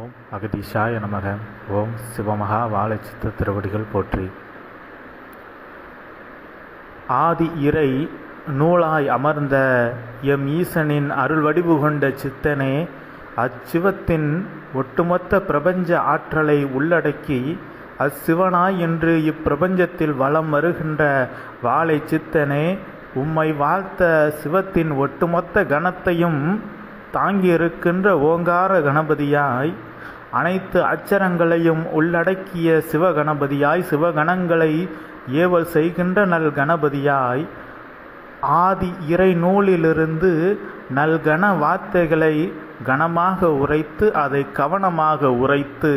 ஓம் அகதீஷாய நமக. ஓம் சிவமகா வாழச்சித்த திருவடிகள் போற்றி. ஆதி இறை நூலாய் அமர்ந்த எம் ஈசனின் அருள் வடிவு கொண்ட சித்தனே அச்சிவத்தின் ஒட்டுமொத்த பிரபஞ்ச ஆற்றலை உள்ளடக்கி அச்சிவனாய் என்று இப்பிரபஞ்சத்தில் வலம் வருகின்ற வாழை சித்தனே உம்மை வாழ்த்த சிவத்தின் ஒட்டுமொத்த கணத்தையும் தாங்கியிருக்கின்ற ஓங்கார கணபதியாய் அனைத்து அச்சரங்களையும் உள்ளடக்கிய சிவகணபதியாய் சிவகணங்களை ஏவல் செய்கின்ற நல் கணபதியாய் ஆதி இறை நூலிலிருந்து நல்கண வார்த்தைகளை கனமாக உரைத்து அதை கவனமாக உரைத்து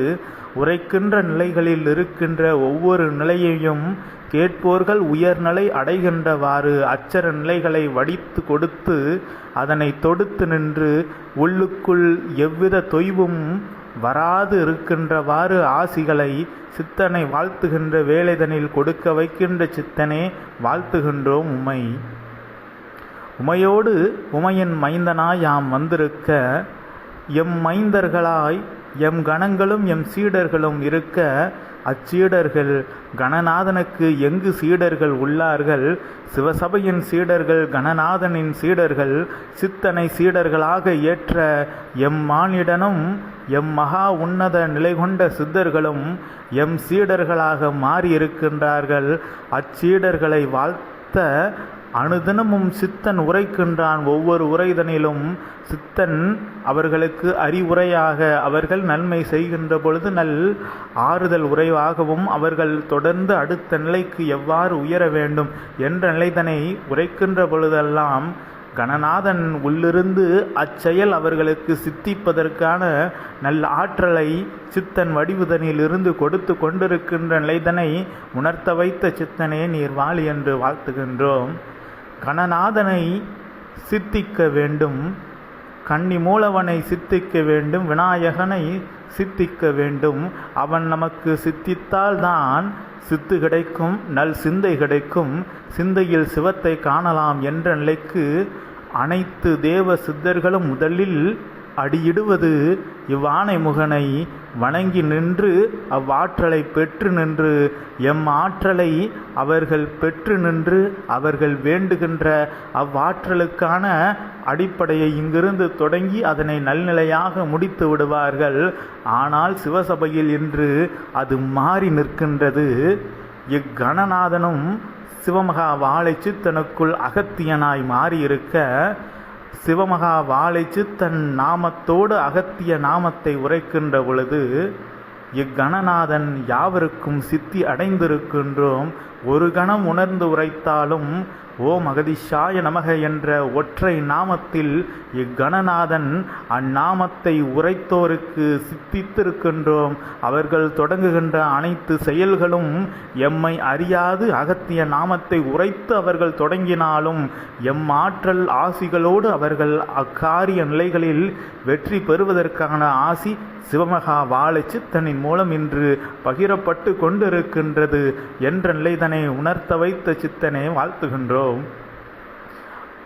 உரைக்கின்ற நிலைகளில் இருக்கின்ற ஒவ்வொரு நிலையையும் கேட்போர்கள் உயர்நிலை அடைகின்றவாறு அச்சர நிலைகளை வடித்து கொடுத்து அதனை தொடுத்து நின்று உள்ளுக்குள் எவ்வித தொய்வும் வராது இருக்கின்றவாறு ஆசிகளை சித்தனை வாழ்த்துகின்ற வேலைதனில் கொடுக்க வைக்கின்ற சித்தனே வாழ்த்துகின்றோம் உமை. உமையோடு உமையின் மைந்தனாய் யாம் வந்திருக்க எம் மைந்தர்களாய் எம் கணங்களும் எம் சீடர்களும் இருக்க அச்சீடர்கள். கணநாதனுக்கு எங்கு சீடர்கள் உள்ளார்கள்? சிவசபையின் சீடர்கள் கணநாதனின் சீடர்கள் சித்தனை சீடர்களாக ஏற்ற எம் மானிடனும் எம் மகா உன்னத நிலை கொண்ட சித்தர்களும் எம் சீடர்களாக மாறியிருக்கின்றார்கள். அச்சீடர்களை வாழ்த்த அனுதினமும் சித்தன் உரைக்கின்றான் ஒவ்வொரு உரைதனிலும். சித்தன் அவர்களுக்கு அறிவுரையாக அவர்கள் நன்மை செய்கின்ற பொழுது நல் ஆறுதல் உரைவாகவும் அவர்கள் தொடர்ந்து அடுத்த நிலைக்கு எவ்வாறு உயர வேண்டும் என்ற நிலைதனை உரைக்கின்ற பொழுதெல்லாம் கணநாதன் உள்ளிருந்து அச்செயல் அவர்களுக்கு சித்திப்பதற்கான நல்ல ஆற்றலை சித்தன் வடிவுதனிலிருந்து கொடுத்து கொண்டிருக்கின்ற நிலைதனை உணர்த்த வைத்த சித்தனே நீர் வாழி என்று வாழ்த்துகின்றோம். கணநாதனை சித்திக்க வேண்டும் கன்னி மூலவனை சித்திக்க வேண்டும் விநாயகனை சித்திக்க வேண்டும். அவன் நமக்கு சித்தித்தால்தான் சித்து கிடைக்கும் நல் சிந்தை கிடைக்கும். சிந்தையில் சிவத்தை காணலாம் என்ற நிலைக்கு அனைத்து தேவ சித்தர்களும் முதலில் அடியிடுவது இவ்வானை முகனை வணங்கி நின்று அவ்வாற்றலை பெற்று நின்று எம் ஆற்றலை அவர்கள் பெற்று நின்று அவர்கள் வேண்டுகின்ற அவ்வாற்றலுக்கான அடிப்படையை இங்கிருந்து தொடங்கி அதனை நல்நிலையாக முடித்து விடுவார்கள். ஆனால் சிவசபையில் இன்று அது மாறி நிற்கின்றது. இக்கணநாதனும் சிவமகா வாழை சித்தனுக்குள் அகத்தியனாய் மாறியிருக்க சிவமகா வாழைச்சு தன் நாமத்தோடு அகத்திய நாமத்தை உரைக்கின்ற பொழுது இக்கணநாதன் யாவருக்கும் சித்தி அடைந்திருக்கின்றோம். ஒரு கணம் உணர்ந்து உரைத்தாலும் ஓ மகதிஷாய நமக என்ற ஒற்றை நாமத்தில் இக்கணநாதன் அந்நாமத்தை உரைத்தோருக்கு சித்தித்திருக்கின்றோம். அவர்கள் தொடங்குகின்ற அனைத்து செயல்களும் எம்மை அறியாது அகத்திய நாமத்தை உரைத்து அவர்கள் தொடங்கினாலும் எம் ஆற்றல் ஆசிகளோடு அவர்கள் அக்காரிய நிலைகளில் வெற்றி பெறுவதற்கான ஆசி சிவமகா வாழை சித்தனின் மூலம் இன்று பகிரப்பட்டு கொண்டிருக்கின்றது என்ற நிலைதனை உணர்த்த வைத்த சித்தனை வாழ்த்துகின்றோம்.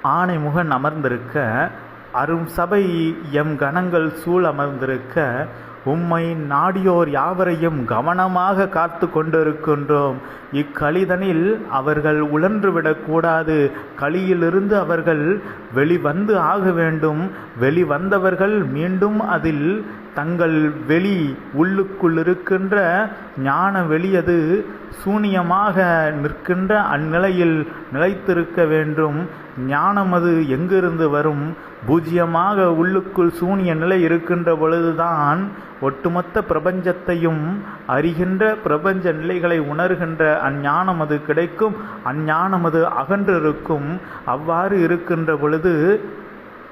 ஆணைமுகன் அமர்ந்திருக்க அரும் சபை எம் கணங்கள் சூழ் அமர்ந்திருக்க உம்மை நாடியோர் யாவரையும் கவனமாக காத்து கொண்டிருக்கின்றோம். இக்களிதனில் அவர்கள் உழன்றுவிடக்கூடாது களியிலிருந்து அவர்கள் வெளிவந்து ஆக வேண்டும். வெளிவந்தவர்கள் மீண்டும் அதில் தங்கள் வெளி உள்ளுக்குள் இருக்கின்ற ஞான வெளியது சூனியமாக நிற்கின்ற அந்நிலையில் நிலைத்திருக்க வேண்டும். ஞானம் அது எங்கிருந்து வரும்? பூஜ்யமாக உள்ளுக்குள் சூனிய நிலை இருக்கின்ற பொழுதுதான் ஒட்டுமொத்த பிரபஞ்சத்தையும் அறிகின்ற பிரபஞ்ச நிலைகளை உணர்கின்ற அஞ்ஞானம் அது கிடைக்கும். அஞ்ஞானம் அது அகன்றிருக்கும். அவ்வாறு இருக்கின்ற பொழுது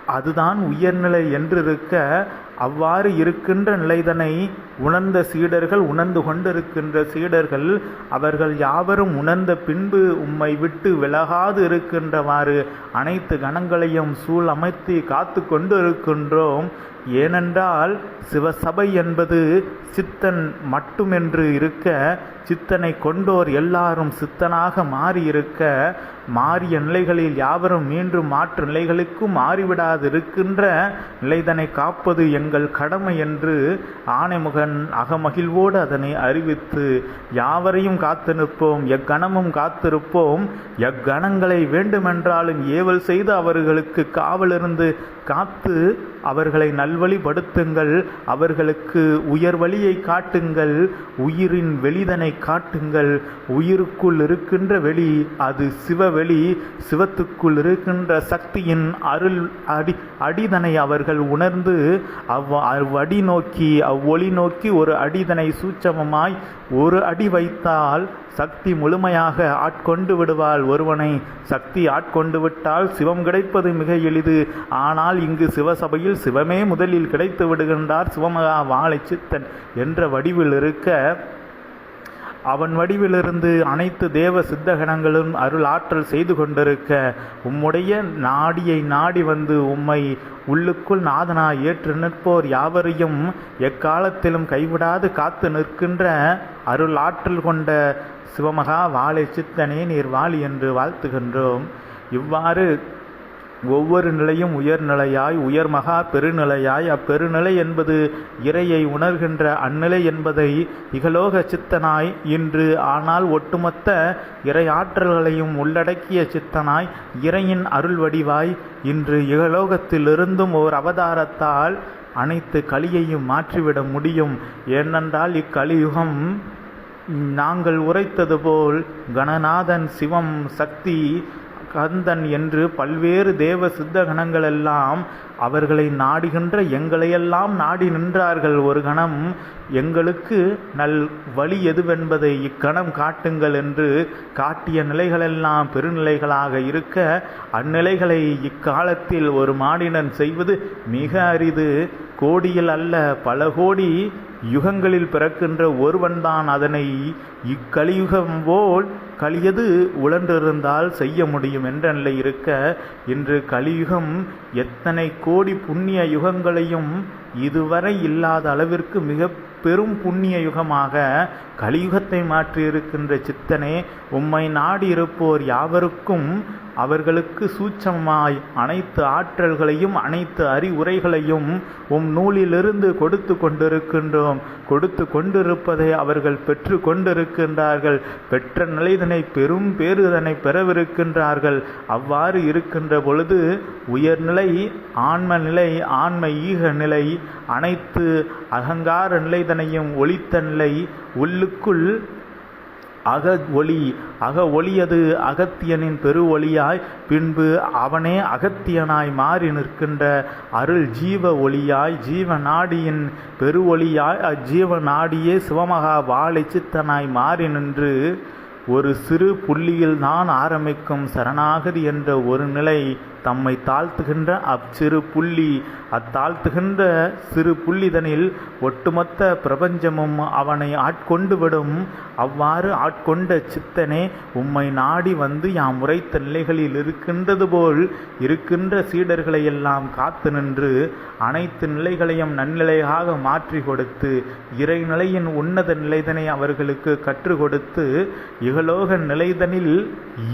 அதுதான் உயர்நிலை என்றிருக்க அவ்வாறு இருக்கின்ற நிலைதனை உணர்ந்த சீடர்கள் உணர்ந்து கொண்டிருக்கின்ற சீடர்கள் அவர்கள் யாவரும் உணர்ந்த பின்பு உம்மை விட்டு விலகாது இருக்கின்றவாறு அனைத்து கணங்களையும் சூழ் அமைத்து காத்து கொண்டு இருக்கின்றோம் ஏனென்றால் சிவசபை என்பது சித்தன் மட்டுமென்று இருக்க சித்தனை கொண்டோர் எல்லாரும் சித்தனாக மாறியிருக்க மாறிய நிலைகளில் யாவரும் மீண்டும் மாற்று நிலைகளுக்கும் மாறிவிடாதிருக்கின்ற நிலைதனை காப்பது எங்கள் கடமை என்று ஆணைமுகன் அகமகிழ்வோடு அதனை அறிவித்து யாவரையும் காத்து நிற்போம் எக்கணமும் காத்திருப்போம் எக்கணங்களை வேண்டுமென்றாலும் ஏவல் செய்து அவர்களுக்கு காவலிருந்து காத்து அவர்களை நல்வழிப்படுத்துங்கள் அவர்களுக்கு உயர் வழியை காட்டுங்கள் உயிரின் வெளிதனை காட்டுங்கள் உயிருக்குள் இருக்கின்ற வெளி அது வெளி சிவத்துக்குள் இருக்கின்ற சக்தியின் அருள் அடி அடிதனை அவர்கள் உணர்ந்து அவ் அவ்வடி நோக்கி அவ்வொளி நோக்கி ஒரு அடிதனை சூட்சமமாய் ஒரு அடி வைத்தால் சக்தி முழுமையாக ஆட்கொண்டு விடுவாள் ஒருவனை. சக்தி ஆட்கொண்டு விட்டால் சிவம் கிடைப்பது மிக எளிது. ஆனால் இங்கு சிவசபையில் சிவமே முதலில் கிடைத்து விடுகின்றார் சிவமகா வாழை சித்தன் என்ற வடிவில் இருக்க அவன் வடிவிலிருந்து அனைத்து தேவ சித்தகணங்களும் அருள் ஆற்றல் செய்து கொண்டிருக்க உம்முடைய நாடியை நாடி வந்து உம்மை உள்ளுக்குள் நாதனாய் ஏற்று நிற்போர் யாவரையும் எக்காலத்திலும் கைவிடாது காத்து நிற்கின்ற அருள் ஆற்றல் கொண்ட சிவமகா வாழை சித்தனே நீர் வாழி என்று வாழ்த்துகின்றோம். இவ்வாறு ஒவ்வொரு நிலையும் உயர்நிலையாய் உயர்மகா பெருநிலையாய். அப்பெருநிலை என்பது இறையை உணர்கின்ற அந்நிலை என்பதை இகலோக சித்தனாய் இன்று ஆனால் ஒட்டுமொத்த இறை ஆற்றல்களையும் உள்ளடக்கிய சித்தனாய் இறையின் அருள் வடிவாய் இன்று இகலோகத்திலிருந்தும் ஓர் அவதாரத்தால் அனைத்து கலியையும் மாற்றிவிட முடியும். ஏனென்றால் இக்கலியுகம் நாங்கள் உரைத்தது போல் கணநாதன் சிவம் சக்தி கந்தன் என்று பல்வேறு தேவ சித்த கணங்களெல்லாம் அவர்களை நாடுகின்ற எங்களையெல்லாம் நாடி நின்றார்கள் ஒரு கணம் எங்களுக்கு நல் வழி எதுவென்பதை இக்கணம் காட்டுங்கள் என்று காட்டிய நிலைகளெல்லாம் பெருநிலைகளாக இருக்க அந்நிலைகளை இக்காலத்தில் ஒரு மாடினன் செய்வது மிக அரிது. கோடியில் அல்ல பல கோடி யுகங்களில் பிறக்கின்ற ஒருவன்தான் அதனை இக்கலியுகம் போல் கலியது உழன்றிருந்தால் செய்ய முடியும் என்ற நிலை இருக்க இன்று கலியுகம் எத்தனை கோடி புண்ணிய யுகங்களையும் இதுவரை இல்லாத அளவிற்கு மிக பெரும் புண்ணிய யுகமாக கலியுகத்தை மாற்றியிருக்கின்ற சித்தனே உம்மை நாடி இருப்போர் யாவருக்கும் அவர்களுக்கு சூட்சமாய் அனைத்து ஆற்றல்களையும் அனைத்து அறிவுரைகளையும் உம் நூலிலிருந்து கொடுத்து கொண்டிருக்கின்றோம். கொடுத்து கொண்டிருப்பதை அவர்கள் பெற்று கொண்டிருக்கின்றார்கள். பெற்ற நிலைதனை பெரும் பேருதனை பெறவிருக்கின்றார்கள். அவ்வாறு இருக்கின்ற பொழுது உயர்நிலை ஆன்ம நிலை ஆன்ம ஈக நிலை அனைத்து அகங்கார நிலைதனையும் ஒளித்த நிலை உள்ளுக்குள் அக ஒளி அக ஒளியது அகத்தியனின் பெரு ஒளியாய் பின்பு அவனே அகத்தியனாய் மாறி நிற்கின்ற அருள் ஜீவ ஒளியாய் ஜீவ நாடியின் பெரு ஒளியாய் அஜீவநாடியே சிவமகா வாழை சித்தனாய் மாறி நின்று ஒரு சிறு புள்ளியில் நான் ஆரம்பிக்கும் சரணாகதி என்ற ஒரு நிலை தம்மை தாழ்த்துகின்ற அச்சிறு புள்ளி. அத்தாழ்த்துகின்ற சிறு புள்ளிதனில் ஒட்டுமொத்த பிரபஞ்சமும் அவனை ஆட்கொண்டு விடும் அவ்வாறு ஆட்கொண்ட சித்தனே உம்மை நாடி வந்து யாம் உரைத்த நிலைகளில் இருக்கின்றது போல் இருக்கின்ற சீடர்களை எல்லாம் காத்து நின்று அனைத்து நிலைகளையும் நன்னிலையாக மாற்றி கொடுத்து இறைநிலையின் உன்னத நிலைதனை அவர்களுக்கு கற்றுக் கொடுத்து இகலோக நிலைதனில்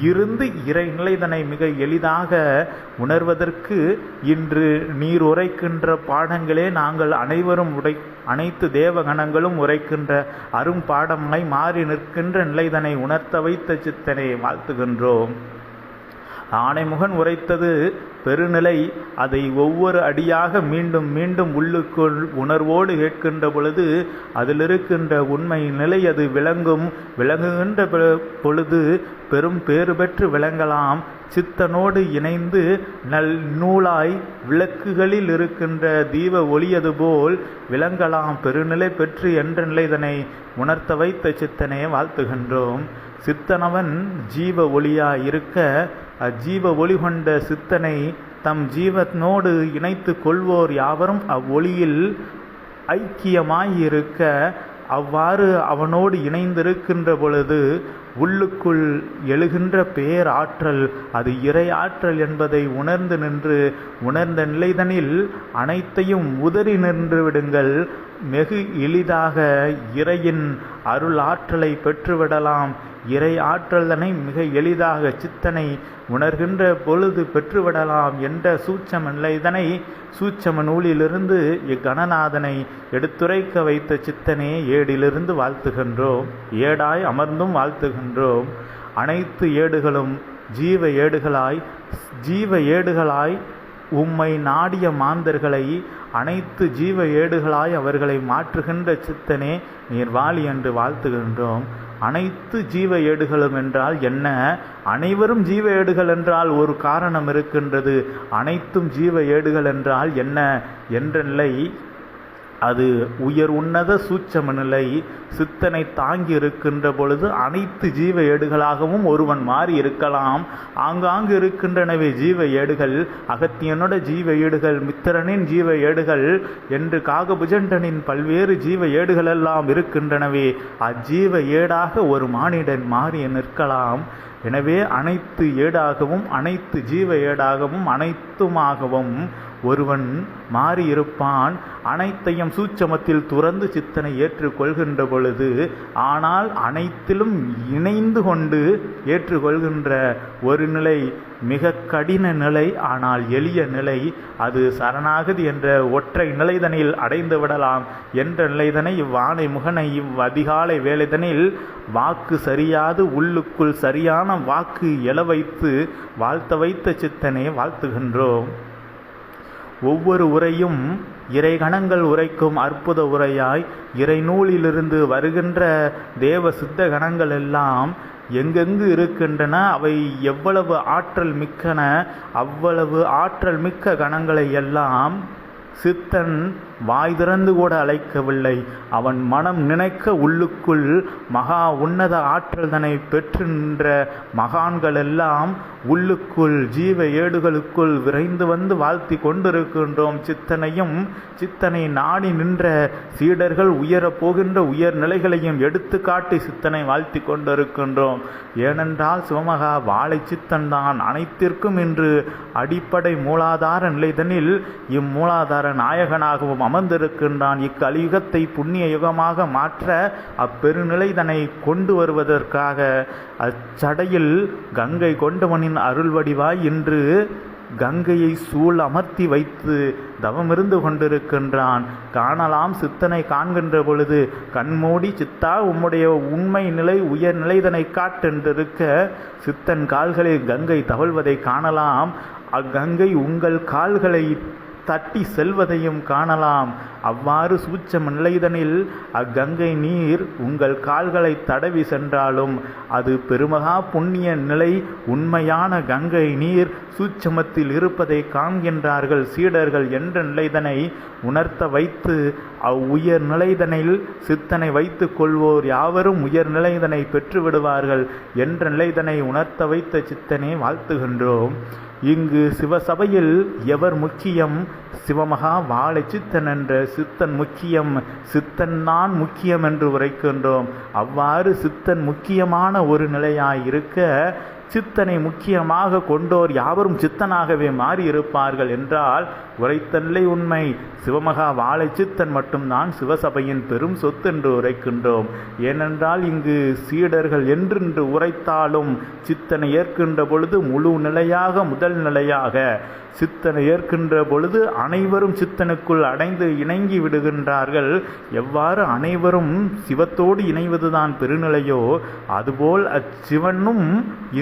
இருந்து இறைநிலைதனை மிக எளிதாக உணர்வதற்கு இன்று நீர் உரைக்கின்ற பாடங்களே நாங்கள் அனைவரும் உடை அனைத்து தேவகணங்களும் உரைக்கின்ற அரும் பாடமாய் மாறி நிற்கின்ற நிலைதனை உணர்த்த வைத்த சித்தனை வாழ்த்துகின்றோம். ஆணைமுகன் உரைத்தது பெருநிலை அதை ஒவ்வொரு அடியாக மீண்டும் மீண்டும் உள்ளுக்குள் உணர்வோடு கேட்கின்ற பொழுது அதில் இருக்கின்ற உண்மை நிலை அது விளங்கும் விளங்குகின்ற பொ- பொழுது பெரும் பேறு பெற்று விளங்கலாம். சித்தனோடு இணைந்து நல் நூலாய் விளக்குகளில் இருக்கின்ற தீப ஒளியது போல் விளங்கலாம். பெருநிலை பெற்று என்ற நிலைதனை உணர்த்த வைத்த சித்தனை வாழ்த்துகின்றோம். சித்தனவன் ஜீவ ஒளியாய் இருக்க அஜீவ ஒளி கொண்ட சித்தனை தம் ஜீவனோடு இணைத்து கொள்வோர் யாவரும் அவ்வொளியில் ஐக்கியமாயிருக்க அவ்வாறு அவனோடு இணைந்திருக்கின்ற பொழுது உள்ளுக்குள் எழுகின்ற பேராற்றல் அது இறை ஆற்றல் என்பதை உணர்ந்து நின்று உணர்ந்த நிலைதனில் அனைத்தையும் உதறி நின்று விடுங்கள். வெகு எளிதாக இறையின் அருள் ஆற்றலை பெற்றுவிடலாம். இறை ஆற்றலனை மிக எளிதாக சித்தனை உணர்கின்ற பொழுது பெற்றுவிடலாம் என்ற சூட்சம நிலைதனை சூட்சம நூலிலிருந்து இக்கணநாதனை எடுத்துரைக்க வைத்த சித்தனே ஏடிலிருந்து வாழ்த்துகின்றோம். ஏடாய் அமர்ந்தும் வாழ்த்துகின்றோம். அனைத்து ஏடுகளும் ஜீவ ஏடுகளாய் ஜீவ ஏடுகளாய் உம்மை நாடிய மாந்தர்களை அனைத்து ஜீவ ஏடுகளாய் அவர்களை மாற்றுகின்ற சித்தனே நீர் வாழி என்று வாழ்த்துகின்றோம். அனைத்து ஜீவ ஏடுகளும் என்றால் என்ன? அனைவரும் ஜீவ ஏடுகள் என்றால் ஒரு காரணம் இருக்கின்றது. அனைத்தும் ஜீவ ஏடுகள் என்றால் என்ன? என்ற நிலை அது உயர் உன்னத சூட்சம நிலை சித்தனை தாங்கி இருக்கின்ற பொழுது அனைத்து ஜீவ ஏடுகளாகவும் ஒருவன் மாறி இருக்கலாம். ஆங்காங்கு இருக்கின்றனவே ஜீவ ஏடுகள் அகத்தியனோட ஜீவ ஏடுகள் மித்திரனின் ஜீவ ஏடுகள் என்று காகபுஜண்டனின் பல்வேறு ஜீவ ஏடுகள் எல்லாம் இருக்கின்றனவே. அஜீவ ஏடாக ஒரு மானிடன் மாறி நிற்கலாம். எனவே அனைத்து ஏடாகவும் அனைத்து ஜீவ ஏடாகவும் அனைத்துமாகவும் ஒருவன் மாறியிருப்பான் அனைத்தையும் சூட்சமத்தில் துறந்து சித்தனை ஏற்றுக்கொள்கின்ற பொழுது ஆனால் அனைத்திலும் இணைந்து கொண்டு ஏற்றுக்கொள்கின்ற ஒரு நிலை மிக கடின நிலை ஆனால் எளிய நிலை அது சரணாகதி என்ற ஒற்றை நிலைதனில் அடைந்து விடலாம் என்ற நிலைதனை இவ்வானை முகனை இவ் அதிகாலை வேலைதனில் வாக்கு சரியாது உள்ளுக்குள் சரியான வாக்கு எழ வைத்து வாழ்த்த வைத்த சித்தனை வாழ்த்துகின்றோம். ஒவ்வொரு உரையும் இறைகணங்கள் உரைக்கும் அற்புத உரையாய் இறைநூலிலிருந்து வருகின்ற தேவ சித்த கணங்கள் எல்லாம் எங்கெங்கு இருக்கின்றன அவை எவ்வளவு ஆற்றல் மிக்கன அவ்வளவு ஆற்றல் மிக்க கணங்களை எல்லாம் சித்தன் வாய் திறந்து கூட அழைக்கவில்லை. அவன் மனம் நினைக்க உள்ளுக்குள் மகா உன்னத ஆற்றல் தன்னை பெற்று மகான்கள் எல்லாம் உள்ளுக்குள் ஜீவ ஏடுகளுக்குள் விரைந்து வந்து வாழ்த்தி கொண்டிருக்கின்றோம். சித்தனையும் சித்தனை நாடி நின்ற சீடர்கள் உயரப் போகின்ற உயர் நிலைகளையும் எடுத்து காட்டி சித்தனை வாழ்த்தி கொண்டிருக்கின்றோம். ஏனென்றால் சிவமகா வாழை சித்தன் தான் அனைத்திற்கும் இன்று அடிப்படை மூலாதார நிலைதனில் இம்மூலாதார நாயகனாகவும் அமர்ந்திருக்கின்றான். இக்கலியுகத்தை புண்ணிய யுகமாக மாற்ற அப்பெருநிலைதனை கொண்டு வருவதற்காக அச்சடையில் கங்கை கொண்டவனின் அருள் வடிவாய் இன்று கங்கையை சூழ் அமர்த்தி வைத்து தவமிருந்து கொண்டிருக்கின்றான். காணலாம் சித்தனை காண்கின்ற பொழுது கண்மூடி சித்தா உம்முடைய உண்மை நிலை உயர் நிலைதனை காட்டென்றிருக்க சித்தன் கால்களில் கங்கை தவழ்வதை காணலாம். அக்கங்கை உங்கள் கால்களை தட்டி செல்வதையும் காணலாம். அவ்வாறு சூட்சம நிலைதனில் அக்கங்கை நீர் உங்கள் கால்களை தடவி சென்றாலும் அது பெருமகா புண்ணிய நிலை உண்மையான கங்கை நீர் சூட்சமத்தில் இருப்பதை காண்கின்றார்கள் சீடர்கள் என்ற நிலைதனை உணர்த்த வைத்து அவ்வுயர் நிலைதனில் சித்தனை வைத்து கொள்வோர் யாவரும் உயர் நிலைதனை பெற்றுவிடுவார்கள் என்ற நிலைதனை உணர்த்த வைத்த சித்தனை வாழ்த்துகின்றோம். இங்கு சிவசபையில் எவர் முக்கியம் சிவமகா வாழை சித்தன் என்ற சித்தன் முக்கியம் சித்தன் தான் முக்கியம் என்று உரைக்கின்றோம். அவ்வாறு சித்தன் முக்கியமான ஒரு நிலையாய் இருக்க சித்தனை முக்கியமாக கொண்டோர் யாவரும் சித்தனாகவே மாறியிருப்பார்கள் என்றால் உரைத்தல்லை உண்மை. சிவமகா வாழை சித்தன் மட்டும்தான் சிவசபையின் பெரும் சொத்து என்று உரைக்கின்றோம். ஏனென்றால் இங்கு சீடர்கள் என்றென்று உரைத்தாலும் சித்தனை ஏற்கின்ற பொழுது முழு நிலையாக முதல் நிலையாக. சித்தனை ஏற்கின்ற பொழுது அனைவரும் சித்தனுக்குள் அடைந்து இணங்கி விடுகின்றார்கள். எவ்வாறு அனைவரும் சிவத்தோடு இணைவதுதான் பெருநிலையோ அதுபோல் அச்சிவனும்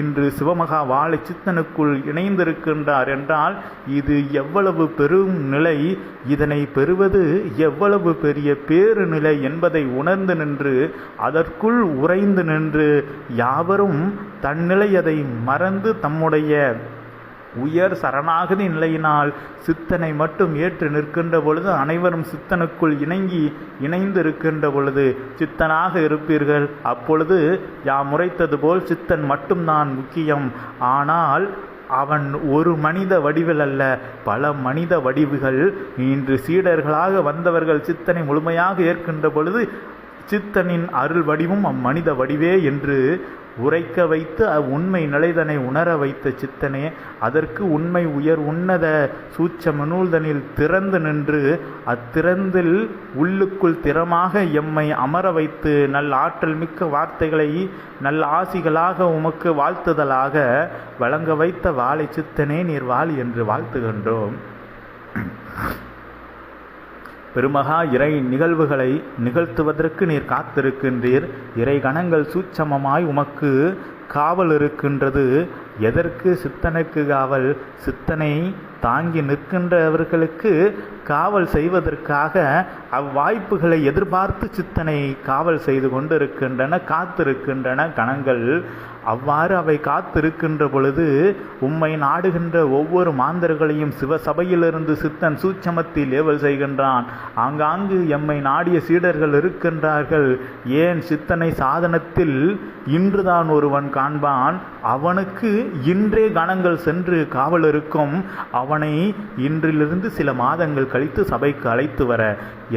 இன்று சிவமகா வாழை சித்தனுக்குள் இணைந்திருக்கின்றார் என்றால் இது எவ்வளவு பெரும் நிலை? இதனை பெறுவது எவ்வளவு பெரிய பேரு நிலை என்பதை உணர்ந்து நின்று அதற்குள் உறைந்து நின்று யாவரும் தன்னிலை அதை மறந்து தம்முடைய உயர் சரணாகதி நிலையினால் சித்தனை மட்டும் ஏற்று நிற்கின்ற பொழுது அனைவரும் சித்தனுக்குள் இணங்கி இணைந்து இருக்கின்ற பொழுது சித்தனாக இருப்பீர்கள். அப்பொழுது யாம் உரைத்தது போல் சித்தன் மட்டும்தான் முக்கியம். ஆனால் அவன் ஒரு மனித வடிவில் அல்ல பல மனித வடிவுகள். இன்று சீடர்களாக வந்தவர்கள் சித்தனை முழுமையாக ஏற்கின்ற பொழுது சித்தனின் அருள் வடிவும் அம்மனித வடிவே என்று உரைக்க வைத்து உண்மை நிலைதனை உணர வைத்த சித்தனே அதற்கு உண்மை உயர் உன்னத சூட்சம நூல்தனில் திறந்து நின்று அத்திறந்தில் உள்ளுக்குள் திறமாக எம்மை அமர வைத்து நல் ஆற்றல் மிக்க வார்த்தைகளை நல்ல ஆசிகளாக உமக்கு வாழ்த்துதலாக வழங்க வைத்த வாழை சித்தனே நீர் வாழ் என்று வாழ்த்துகின்றோம். பெருமகா இறை நிகழ்வுகளை நிகழ்த்துவதற்கு நீர் காத்திருக்கின்றீர். இறை கணங்கள் சூட்சமமாய் உமக்கு காவல் இருக்கின்றது. எதற்கு சித்தனுக்கு காவல்? சித்தனை தாங்கி நிற்கின்றவர்களுக்கு காவல் செய்வதற்காக அவ்வாய்ப்புகளை எதிர்பார்த்து சித்தனை காவல் செய்து கொண்டிருக்கின்றன காத்திருக்கின்றன கணங்கள். அவ்வாறு அவை காத்திருக்கின்ற பொழுது உம்மை நாடுகின்ற ஒவ்வொரு மாந்தர்களையும் சிவசபையிலிருந்து சித்தன் சூட்சமத்தில் ஏவல் செய்கின்றான். ஆங்காங்கு எம்மை நாடிய சீடர்கள் இருக்கின்றார்கள். ஏன் சித்தனை சாதனத்தில் இன்றுதான் ஒருவன் காண்பான்? அவனுக்கு இன்றே கணங்கள் சென்று காவல் இருக்கும். அவனை இன்றிலிருந்து சில மாதங்கள் கழித்து சபைக்கு அழைத்து வர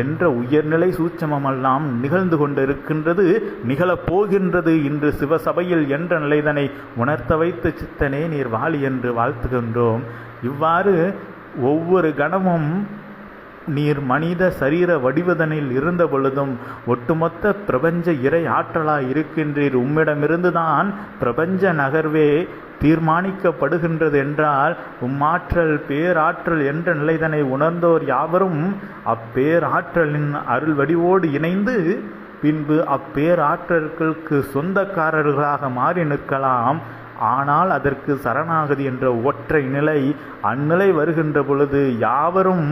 என்ற உயர்நிலை சூட்சமெல்லாம் நிகழ்ந்து கொண்டிருக்கின்றது நிகழப்போகின்றது. இன்று சிவசபையில் என்ற நிலைதனை உணர்த்த வைத்த சித்தனே நீர் வாழி என்று வாழ்த்துகின்றோம். இவ்வாறு ஒவ்வொரு கணமும் நீர் மனித சரீர வடிவதனில் இருந்த பொழுதும் ஒட்டுமொத்த பிரபஞ்ச இறை ஆற்றலாய் இருக்கின்றீர். உம்மிடமிருந்துதான் பிரபஞ்ச நகர்வே தீர்மானிக்கப்படுகின்றது என்றால் உம்மாற்றல் பேராற்றல் என்ற நிலைதனை உணர்ந்தோர் யாவரும் அப்பேராற்றலின் அருள் வடிவோடு இணைந்து பின்பு அப்பேராற்றல்களுக்கு சொந்தக்காரர்களாக மாறி நிற்கலாம். ஆனால் அதற்கு சரணாகதி என்ற ஒற்றை நிலை அந்நிலை வருகின்ற பொழுது யாவரும்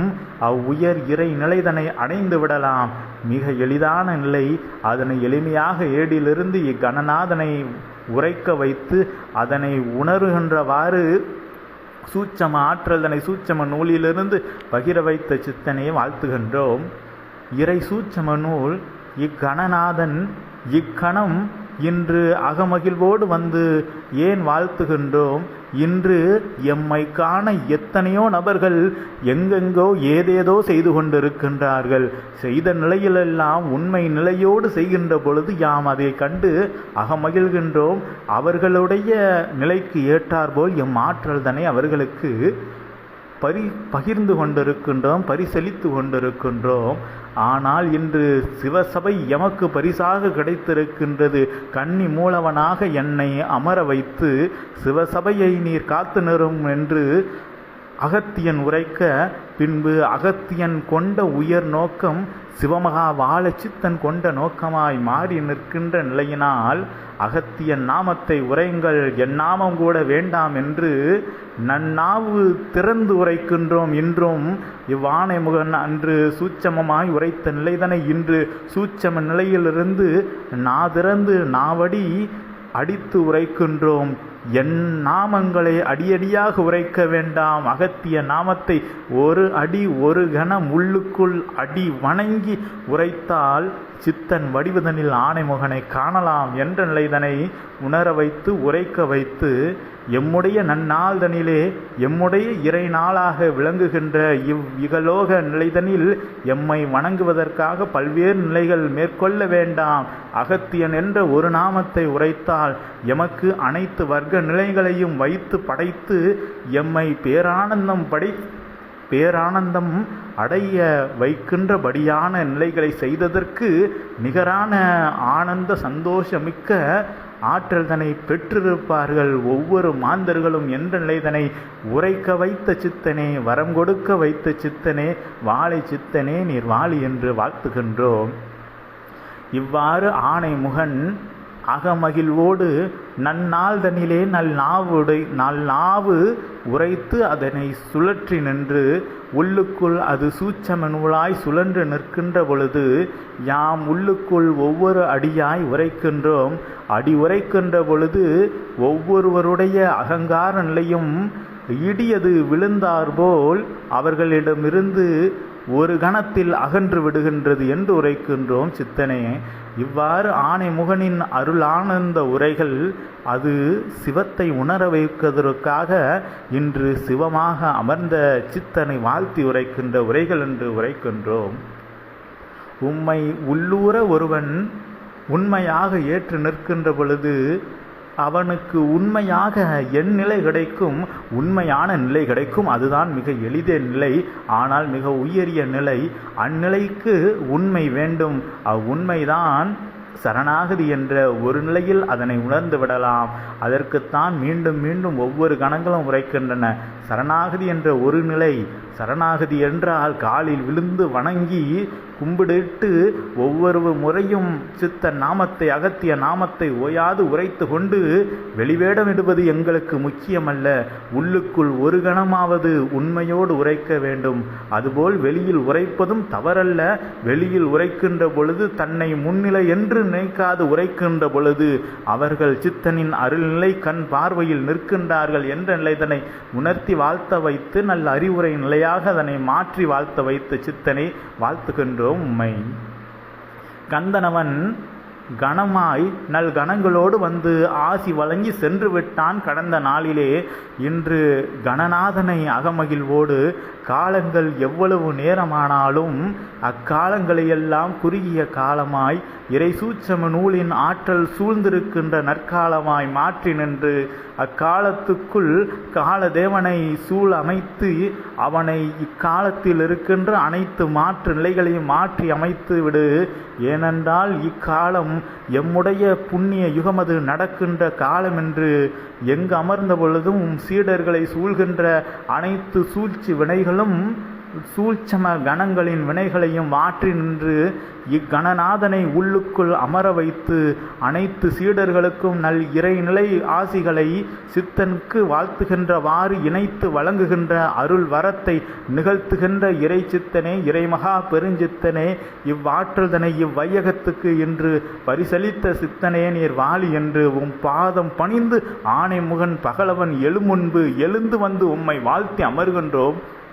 அவ்வுயர் இறை நிலைதனை அடைந்து விடலாம். மிக எளிதான நிலை அதனை எளிமையாக ஏடிலிருந்து இக்கணநாதனை உரைக்க வைத்து அதனை உணர்கின்றவாறு சூட்சம ஆற்றல்தனை சூட்சம நூலிலிருந்து பகிர வைத்த சித்தனை வாழ்த்துகின்றோம். இறை சூட்சம நூல் இக்கணநாதன் இக்கணம் இன்று அகமகிழ்வோடு வந்து ஏன் வாழ்த்துகின்றோம்? இன்று எம்மை காண எத்தனையோ நபர்கள் எங்கெங்கோ ஏதேதோ செய்து கொண்டிருக்கின்றார்கள். செய்த நிலையிலெல்லாம் உண்மை நிலையோடு செய்கின்ற பொழுது யாம் அதை கண்டு அகமகிழ்கின்றோம். அவர்களுடைய நிலைக்கு ஏற்றாற்போல் எம் ஆற்றல் தனை அவர்களுக்கு. பரி பகிர்ந்து கொண்டிருக்கின்றோம் பரிசளித்து கொண்டிருக்கின்றோம். ஆனால் இன்று சிவசபை எமக்கு பரிசாக கிடைத்திருக்கின்றது. கன்னி மூலவனாக என்னை அமர வைத்து சிவசபையை நீர் காத்து நிறும் என்று அகத்தியன் உரைக்க பின்பு அகத்தியன் கொண்ட உயர் நோக்கம் சிவமகா வாழச்சித்தன் கொண்ட நோக்கமாய் மாறி நிற்கின்ற நிலையினால் அகத்தியன் நாமத்தை உரையுங்கள். என் நாமம் கூட வேண்டாம் என்று நன்னாவு திறந்து உரைக்கின்றோம் இன்றும். இவ்வானை முகன் அன்று சூட்சமமாய் உரைத்த நிலைதனை இன்று சூட்சம நிலையிலிருந்து நாதிறந்து நாவடி அடித்து உரைக்கின்றோம். என் நாமங்களை அடியடியாக உரைக்க வேண்டாம். அகத்திய நாமத்தை ஒரு அடி ஒரு கணம் உள்ளுக்குள் அடி வணங்கி உரைத்தால் சித்தன் வடிவதனில் ஆணைமுகனை காணலாம் என்ற நிலைதனை உணர வைத்து உரைக்க வைத்து எம்முடைய நன்னாள்தனிலே எம்முடைய இறை நாளாக விளங்குகின்ற இவ் இகலோக நிலைதனில் எம்மை வணங்குவதற்காக பல்வேறு நிலைகள் மேற்கொள்ள வேண்டாம். அகத்தியன் என்ற ஒரு நாமத்தை உரைத்தால் எமக்கு அனைத்து வர்க்க நிலைகளையும் வைத்து படைத்து எம்மை பேரானந்தம் படை பேரானந்தம் அடைய வைக்கின்றபடியான நிலைகளை செய்ததற்கு நிகரான ஆனந்த சந்தோஷமிக்க ஆற்றல் தன்னை பெற்றிருப்பார்கள். ஒவ்வொரு மாந்தர்களும் என்ற நிலைதனை உரைக்க வைத்த சித்தனே வரம் கொடுக்க வைத்த சித்தனே வாழை சித்தனே நீர் வாழி என்று வாழ்த்துகின்றோம். இவ்வாறு ஆணை முகன் அகமகிழ்வோடு நன்னாள் தனிலே நல் நாவுடை நல் நாவு உரைத்து அதனை சுழற்றி நின்று உள்ளுக்குள் அது சூட்சம நூலாய் சுழன்று நிற்கின்ற பொழுது யாம் உள்ளுக்குள் ஒவ்வொரு அடியாய் உரைக்கின்றோம். அடி உரைக்கின்ற பொழுது ஒவ்வொருவருடைய அகங்கார நிலையும் இடியது விழுந்தாற்போல் அவர்களிடமிருந்து ஒரு கணத்தில் அகன்று விடுகின்றது என்று உரைக்கின்றோம் சித்தனே. இவ்வாறு ஆணை முகனின் அருளானந்த உரைகள் அது சிவத்தை உணர வைப்பதற்காக இன்று சிவமாக அமர்ந்த சித்தனை வாழ்த்தி உரைக்கின்ற உரைகள் என்று உரைக்கின்றோம். உம்மை உள்ளூர ஒருவன் உண்மையாக ஏற்று நிற்கின்ற பொழுது அவனுக்கு உண்மையாக என் நிலை கிடைக்கும் உண்மையான நிலை கிடைக்கும் அதுதான் மிக எளித நிலை. ஆனால் மிக உயரிய நிலை அந்நிலைக்கு உண்மை வேண்டும். அவ்வுண்மைதான் சரணாகதி என்ற ஒரு நிலையில் அதனை உணர்ந்து விடலாம். அதற்குத்தான் மீண்டும் மீண்டும் ஒவ்வொரு கணங்களும் உரைக்கின்றன. சரணாகதி என்ற ஒரு நிலை சரணாகதி என்றால் காலில் விழுந்து வணங்கி கும்பிடிட்டு ஒவ்வொரு முறையும் சித்த நாமத்தை அகத்திய நாமத்தை ஓயாது உரைத்து கொண்டு வெளிவேடமிடுவது எங்களுக்கு முக்கியமல்ல. உள்ளுக்குள் ஒரு கணமாவது உண்மையோடு உரைக்க வேண்டும். அதுபோல் வெளியில் உரைப்பதும் தவறல்ல. வெளியில் உரைக்கின்ற பொழுது தன்னை முன்னிலை என்று நினைக்காது உரைக்கின்ற பொழுது அவர்கள் சித்தனின் அருள்நிலை கண் பார்வையில் நிற்கின்றார்கள் என்ற நிலைதனை உணர்த்தி வாழ்த்த வைத்து நல்ல அறிவுரை நிலையாக அதனை மாற்றி வாழ்த்த வைத்து சித்தனை வாழ்த்துகின்றோம் உண்மை கந்தனவன் கணமாய் நல் கணங்களோடு வந்து ஆசி வழங்கி சென்று விட்டான் கடந்த நாளிலே. இன்று கணநாதனை அகமகிழ்வோடு காலங்கள் எவ்வளவு நேரமானாலும் அக்காலங்களையெல்லாம் குறுகிய காலமாய் இறை சூட்சம நூலின் ஆற்றல் சூழ்ந்திருக்கின்ற நற்காலமாய் மாற்றி நின்று அக்காலத்துக்குள் காலதேவனை சூழ் அமைத்து அவனை இக்காலத்தில் இருக்கின்ற அனைத்து மாற்று நிலைகளையும் மாற்றி அமைத்து விடு. ஏனென்றால் இக்காலம் எம்முடைய புண்ணிய யுகமது நடக்கின்ற காலம் என்று எங்கு அமர்ந்த பொழுதும் சீடர்களை சூழ்கின்ற அனைத்து சூழ்ச்சி வினைகளும் சூழ்ச்சம கணங்களின் வினைகளையும் மாற்றி நின்று இக்கணநாதனை உள்ளுக்குள் அமர வைத்து அனைத்து சீடர்களுக்கும் நல் இறைநிலை ஆசிகளை சித்தனுக்கு வாழ்த்துகின்றவாறு இணைத்து வழங்குகின்ற அருள் வரத்தை நிகழ்த்துகின்ற இறை சித்தனே இறைமகா பெருஞ்சித்தனே இவ்வாற்றல்தனை இவ்வையகத்துக்கு இன்று பரிசளித்த சித்தனே நீர் வாலி என்று உம் பாதம் பணிந்து ஆணை முகன் பகலவன் எழுமுன்பு எழுந்து வந்து உம்மை வாழ்த்தி அமர்கின்றோம்.